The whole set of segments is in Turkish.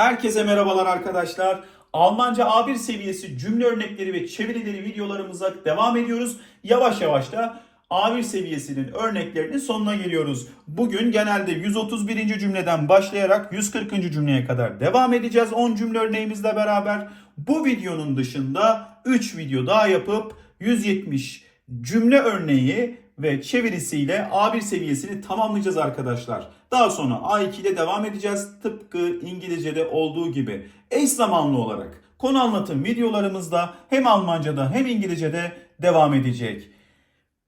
Herkese merhabalar arkadaşlar. Almanca A1 seviyesi cümle örnekleri ve çevirileri videolarımıza devam ediyoruz. Yavaş yavaş da A1 seviyesinin örneklerinin sonuna geliyoruz. Bugün genelde 131. cümleden başlayarak 140. cümleye kadar devam edeceğiz 10 cümle örneğimizle beraber. Bu videonun dışında 3 video daha yapıp 170 cümle örneği ve çevirisiyle A1 seviyesini tamamlayacağız arkadaşlar. Daha sonra A2 ile devam edeceğiz. Tıpkı İngilizce'de olduğu gibi eş zamanlı olarak konu anlatım videolarımızda hem Almanca'da hem İngilizce'de devam edecek.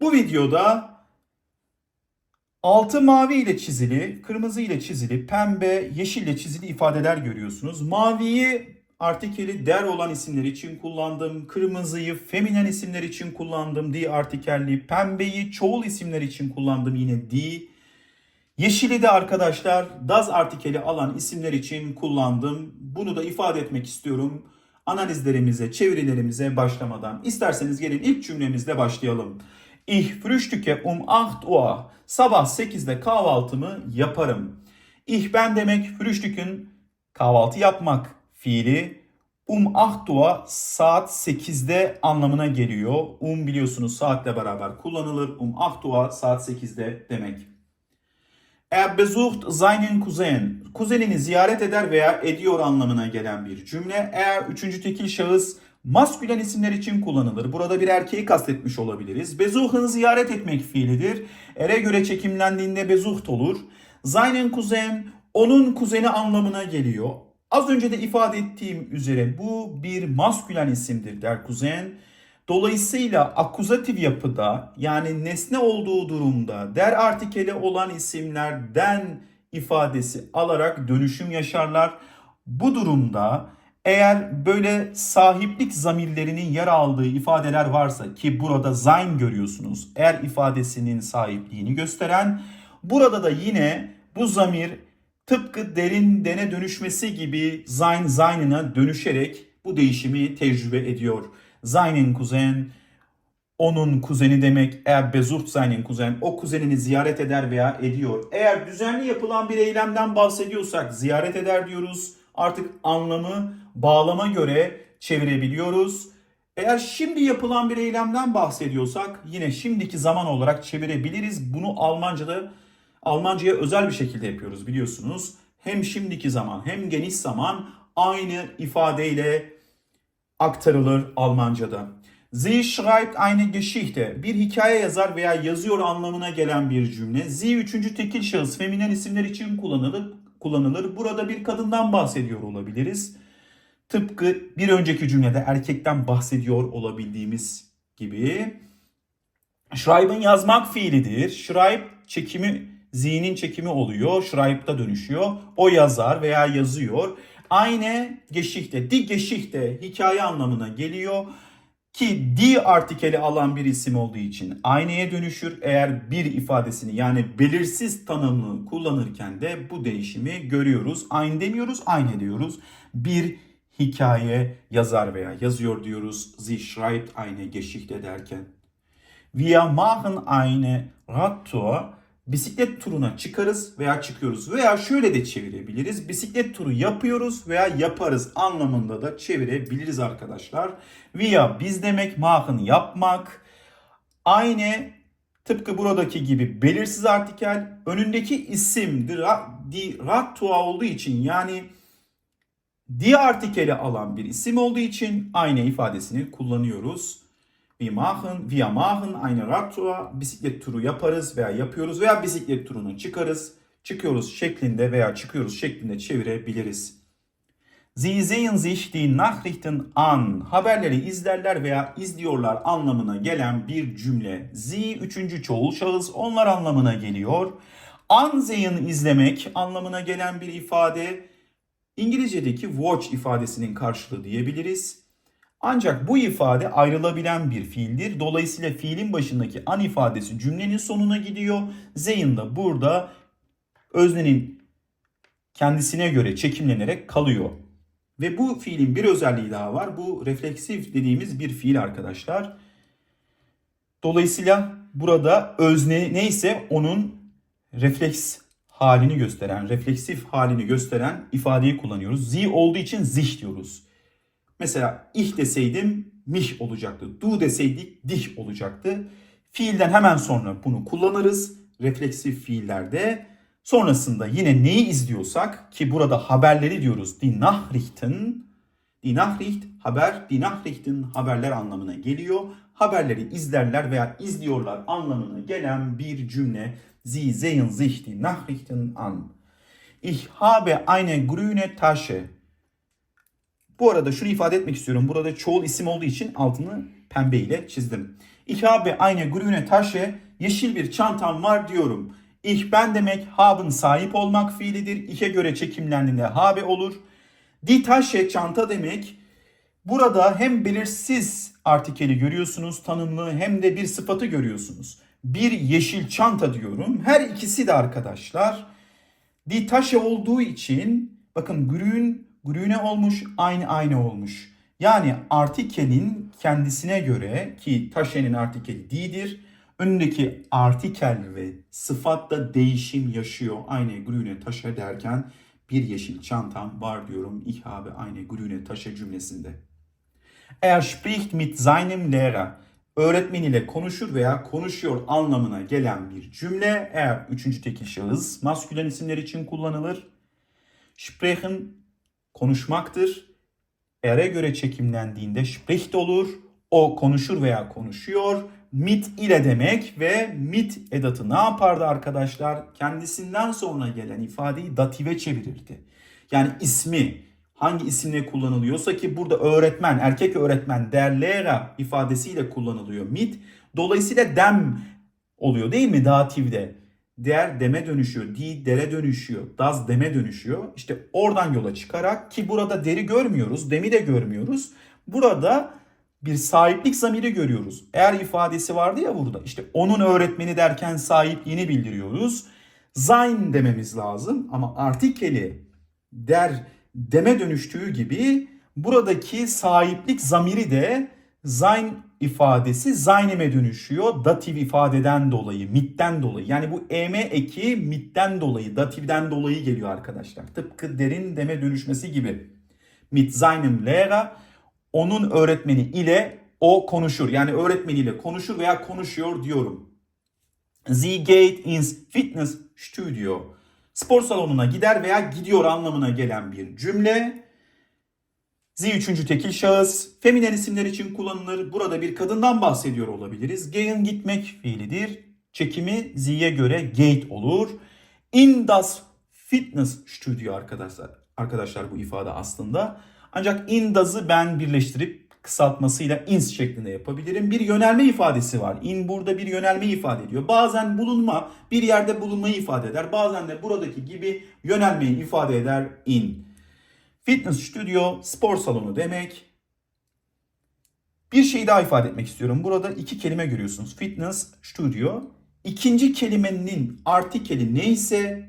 Bu videoda altı mavi ile çizili, kırmızı ile çizili, pembe, yeşil ile çizili ifadeler görüyorsunuz. Maviyi artikeli der olan isimler için kullandım. Kırmızıyı feminen isimler için kullandım. Di artikelli. Pembeyi çoğul isimler için kullandım yine di. Yeşili de arkadaşlar das artikeli alan isimler için kullandım. Bunu da ifade etmek istiyorum. Analizlerimize, çevirilerimize başlamadan. İsterseniz gelin ilk cümlemizle başlayalım. Ich frühstücke um 8 Uhr. Sabah 8'de kahvaltımı yaparım. Ich ben demek frühstücken kahvaltı yapmak fiili. Um 8 Uhr saat 8'de anlamına geliyor. Um biliyorsunuz saatle beraber kullanılır. Um 8 Uhr saat 8'de demek. Er besucht seinen Cousin. Kuzenini ziyaret eder veya ediyor anlamına gelen bir cümle. Eğer üçüncü tekil şahıs maskülen isimler için kullanılır. Burada bir erkeği kastetmiş olabiliriz. Besuchen ziyaret etmek fiilidir. Ere göre çekimlendiğinde besucht olur. Seinen Cousin onun kuzeni anlamına geliyor. Az önce de ifade ettiğim üzere bu bir maskülen isimdir der kuzen. Dolayısıyla akuzatif yapıda yani nesne olduğu durumda der artikeli olan isimlerden ifadesi alarak dönüşüm yaşarlar. Bu durumda eğer böyle sahiplik zamirlerinin yer aldığı ifadeler varsa ki burada sein görüyorsunuz. Er ifadesinin sahipliğini gösteren burada da yine bu zamir tıpkı derin dene dönüşmesi gibi sein sein'ına dönüşerek bu değişimi tecrübe ediyor. Seinen kuzen, onun kuzeni demek. Er besucht seinen kuzen, o kuzenini ziyaret eder veya ediyor. Eğer düzenli yapılan bir eylemden bahsediyorsak ziyaret eder diyoruz. Artık anlamı bağlama göre çevirebiliyoruz. Eğer şimdi yapılan bir eylemden bahsediyorsak yine şimdiki zaman olarak çevirebiliriz. Bunu Almanca'da Almanca'ya özel bir şekilde yapıyoruz biliyorsunuz. Hem şimdiki zaman hem geniş zaman aynı ifadeyle aktarılır Almanca'da. Sie schreibt eine Geschichte. Bir hikaye yazar veya yazıyor anlamına gelen bir cümle. Sie üçüncü tekil şahıs feminen isimler için kullanılır. kullanılır. Burada bir kadından bahsediyor olabiliriz. Tıpkı bir önceki cümlede erkekten bahsediyor olabildiğimiz gibi. Schreiben yazmak fiilidir. Schreib çekimi, zihnin çekimi oluyor. Schreib'da dönüşüyor. O yazar veya yazıyor. Aynı Geschichte, die Geschichte hikaye anlamına geliyor. Ki die artikeli alan bir isim olduğu için aynaya dönüşür. Eğer bir ifadesini yani belirsiz tanımlı kullanırken de bu değişimi görüyoruz. Aynı demiyoruz, aynı diyoruz. Bir hikaye yazar veya yazıyor diyoruz. Sie schreibt eine Geschichte derken. Wir machen eine Radtour. Bisiklet turuna çıkarız veya çıkıyoruz veya şöyle de çevirebiliriz. Bisiklet turu yapıyoruz veya yaparız anlamında da çevirebiliriz arkadaşlar. Wir biz demek machen yapmak. Aynı tıpkı buradaki gibi belirsiz artikel önündeki isim Radtour olduğu için yani die artikeli alan bir isim olduğu için aynı ifadesini kullanıyoruz. Wir machen, wir machen eine Radtour, bisiklet turu yaparız veya yapıyoruz veya bisiklet turuna çıkarız, çıkıyoruz şeklinde veya çıkıyoruz şeklinde çevirebiliriz. Sie sehen sich die Nachrichten an. Haberleri izlerler veya izliyorlar anlamına gelen bir cümle. Sie üçüncü çoğul şahıs onlar anlamına geliyor. Ansehen izlemek anlamına gelen bir ifade. İngilizce'deki watch ifadesinin karşılığı diyebiliriz. Ancak bu ifade ayrılabilen bir fiildir. Dolayısıyla fiilin başındaki an ifadesi cümlenin sonuna gidiyor. Zeyn da burada öznenin kendisine göre çekimlenerek kalıyor. Ve bu fiilin bir özelliği daha var. Bu refleksif dediğimiz bir fiil arkadaşlar. Dolayısıyla burada özne neyse onun refleks halini gösteren, refleksif halini gösteren ifadeyi kullanıyoruz. Sie olduğu için sich diyoruz. Mesela ich deseydim mich olacaktı. Du deseydik dich olacaktı. Fiilden hemen sonra bunu kullanırız. Refleksif fiillerde. Sonrasında yine neyi izliyorsak ki burada haberleri diyoruz. Die Nachrichten. Die Nachricht haber, die Nachrichten haberler anlamına geliyor. Haberleri izlerler veya izliyorlar anlamına gelen bir cümle. Sie sehen sich die Nachrichten an. Ich habe eine grüne Tasche. Bu arada şunu ifade etmek istiyorum. Burada çoğul isim olduğu için altını pembe ile çizdim. Ich habe eine grüne Tasche. Yeşil bir çantam var diyorum. Ich ben demek haben sahip olmak fiilidir. İh'e göre çekimlendiğinde habe olur. Die Tasche çanta demek. Burada hem belirsiz artikeli görüyorsunuz tanımlı hem de bir sıfatı görüyorsunuz. Bir yeşil çanta diyorum. Her ikisi de arkadaşlar Die Tasche olduğu için bakın grün grüne olmuş aynı aynı olmuş. Yani artikelin kendisine göre ki Tasche'nin artikeli die'dir. Önündeki artikel ve sıfatta değişim yaşıyor. Aynı grüne Tasche derken bir yeşil çantam var diyorum. Ich habe eine grüne Tasche cümlesinde. Er spricht mit seinem Lehrer. Öğretmen ile konuşur veya konuşuyor anlamına gelen bir cümle. Eğer üçüncü tekil şahıs maskülen isimler için kullanılır. Sprechen konuşmaktır. Eğer'e göre çekimlendiğinde spricht olur. O konuşur veya konuşuyor. Mit ile demek ve mit edatı ne yapardı arkadaşlar? Kendisinden sonra gelen ifadeyi dative çevirirdi. Yani ismi hangi isimle kullanılıyorsa ki burada öğretmen, erkek öğretmen der Lehrer ifadesiyle kullanılıyor mit. Dolayısıyla dem oluyor değil mi dativde? Der deme dönüşüyor, di dere dönüşüyor, das deme dönüşüyor. İşte oradan yola çıkarak ki burada deri görmüyoruz, demi de görmüyoruz. Burada bir sahiplik zamiri görüyoruz. Eğer ifadesi vardı ya burada işte onun öğretmeni derken sahipliğini bildiriyoruz. Sein dememiz lazım ama artikeli der deme dönüştüğü gibi buradaki sahiplik zamiri de sein ifadesi seineme dönüşüyor. Datif ifadeden dolayı, mitten dolayı. Yani bu eme eki mitten dolayı, datifden dolayı geliyor arkadaşlar. Tıpkı derin deme dönüşmesi gibi. Mit seinem Lehrer onun öğretmeni ile o konuşur. Yani öğretmeniyle konuşur veya konuşuyor diyorum. Sie geht ins Fitnessstudio. Spor salonuna gider veya gidiyor anlamına gelen bir cümle. Sie üçüncü tekil şahıs. Feminen isimler için kullanılır. Burada bir kadından bahsediyor olabiliriz. Gehen gitmek fiilidir. Çekimi Z'ye göre gate olur. In das Fitnessstudio arkadaşlar. Arkadaşlar bu ifade aslında. Ancak in das'ı ben birleştirip kısaltmasıyla ins şeklinde yapabilirim. Bir yönelme ifadesi var. In burada bir yönelme ifade ediyor. Bazen bulunma bir yerde bulunmayı ifade eder. Bazen de buradaki gibi yönelmeyi ifade eder in. Fitness stüdyo spor salonu demek. Bir şey daha ifade etmek istiyorum. Burada iki kelime görüyorsunuz. Fitness stüdyo. İkinci kelimenin artikeli neyse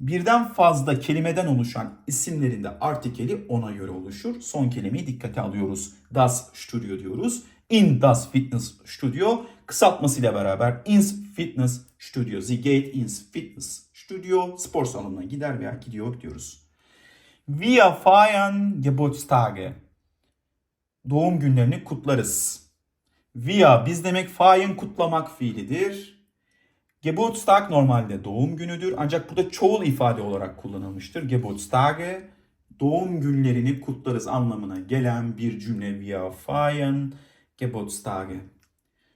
birden fazla kelimeden oluşan isimlerin de artikeli ona göre oluşur. Son kelimeyi dikkate alıyoruz. Das Studio diyoruz. In das Fitness Studio kısaltmasıyla beraber ins Fitness Studio. Sie geht ins Fitness Studio. Spor salonuna gider veya gidiyor diyoruz. Wir feiern Geburtstage. Doğum günlerini kutlarız. Wir biz demek feiern kutlamak fiilidir. Geburtstag normalde doğum günüdür ancak burada çoğul ifade olarak kullanılmıştır. Geburtstage doğum günlerini kutlarız anlamına gelen bir cümle wir feiern Geburtstage.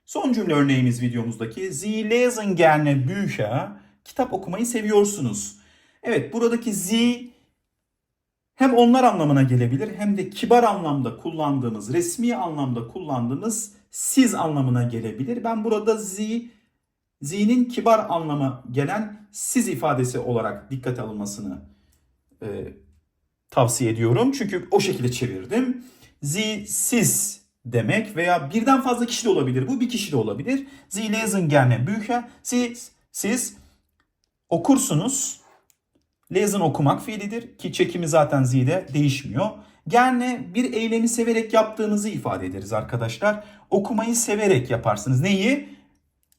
Son cümle örneğimiz videomuzdaki Sie lesen gerne Bücher. Kitap okumayı seviyorsunuz. Evet buradaki Sie hem onlar anlamına gelebilir hem de kibar anlamda kullandığımız, resmi anlamda kullandığımız siz anlamına gelebilir. Ben burada Sie Z'nin kibar anlama gelen siz ifadesi olarak dikkate alınmasını e, tavsiye ediyorum. Çünkü o şekilde çevirdim. Z siz demek veya birden fazla kişi de olabilir. Bu bir kişi de olabilir. Sie lesen gerne Bücher. Siz, siz okursunuz. Lesen okumak fiilidir ki çekimi zaten Z'de değişmiyor. Gerne bir eylemi severek yaptığınızı ifade ederiz arkadaşlar. Okumayı severek yaparsınız. Neyi?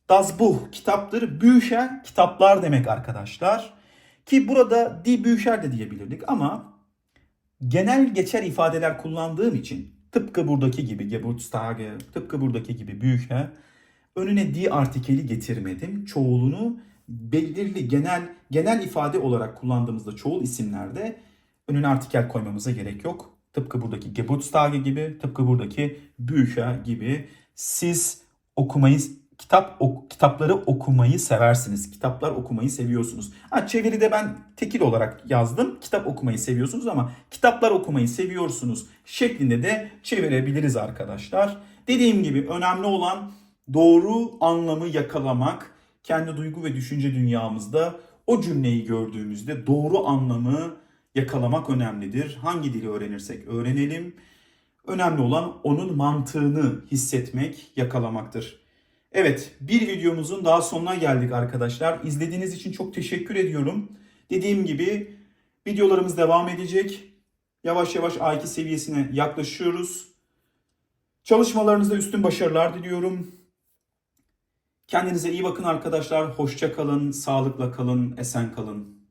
Das Buch kitaptır. Bücher kitaplar demek arkadaşlar. Ki burada die Bücher de diyebilirdik ama genel geçer ifadeler kullandığım için tıpkı buradaki gibi Geburtstage, tıpkı buradaki gibi Bücher önüne die artikeli getirmedim. Çoğulunu belirli genel genel ifade olarak kullandığımızda çoğul isimlerde önüne artikel koymamıza gerek yok. Tıpkı buradaki Geburtstage gibi, tıpkı buradaki Bücher gibi siz okumayı kitap ok- kitapları okumayı seversiniz. Kitaplar okumayı seviyorsunuz. Ha çeviride ben tekil olarak yazdım. Kitap okumayı seviyorsunuz ama kitaplar okumayı seviyorsunuz şeklinde de çevirebiliriz arkadaşlar. Dediğim gibi önemli olan doğru anlamı yakalamak. Kendi duygu ve düşünce dünyamızda o cümleyi gördüğümüzde doğru anlamı yakalamak önemlidir. Hangi dili öğrenirsek öğrenelim. Önemli olan onun mantığını hissetmek, yakalamaktır. Evet, bir videomuzun daha sonuna geldik arkadaşlar. İzlediğiniz için çok teşekkür ediyorum. Dediğim gibi videolarımız devam edecek. Yavaş yavaş A2 seviyesine yaklaşıyoruz. Çalışmalarınızda üstün başarılar diliyorum. Kendinize iyi bakın arkadaşlar. Hoşça kalın, sağlıkla kalın, esen kalın.